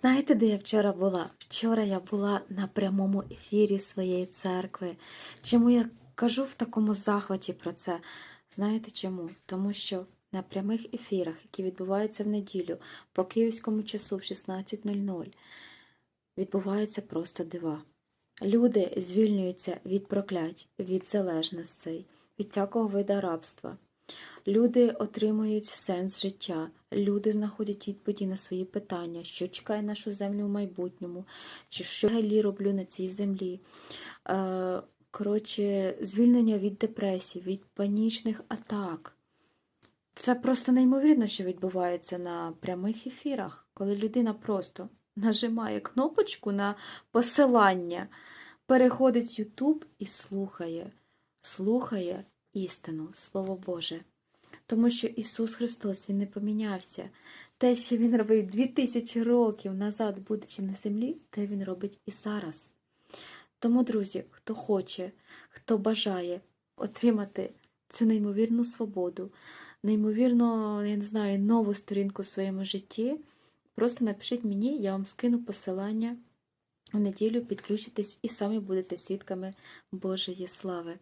Знаєте, де я вчора була? Вчора я була на прямому ефірі своєї церкви. Чому я кажу в такому захваті про це? Знаєте чому? Тому що на прямих ефірах, які відбуваються в неділю по київському часу в 16.00, відбуваються просто дива. Люди звільнюються від проклять, від залежностей, від всякого вида рабства. Люди отримують сенс життя, люди знаходять відповіді на свої питання, що чекає нашу землю в майбутньому, чи що я взагалі роблю на цій землі. Е, Коротше, звільнення від депресій, від панічних атак. Це просто неймовірно, що відбувається на прямих ефірах, коли людина просто нажимає кнопочку на посилання, переходить в YouTube і слухає, слухає істину, Слово Боже. Тому що Ісус Христос Він не помінявся. Те, що Він робив 2000 років назад, будучи на землі, те Він робить і зараз. Тому, друзі, хто хоче, хто бажає отримати цю неймовірну свободу, неймовірно, я не знаю, нову сторінку в своєму житті, просто напишіть мені, я вам скину посилання в неділю, підключитесь і самі будете свідками Божої слави.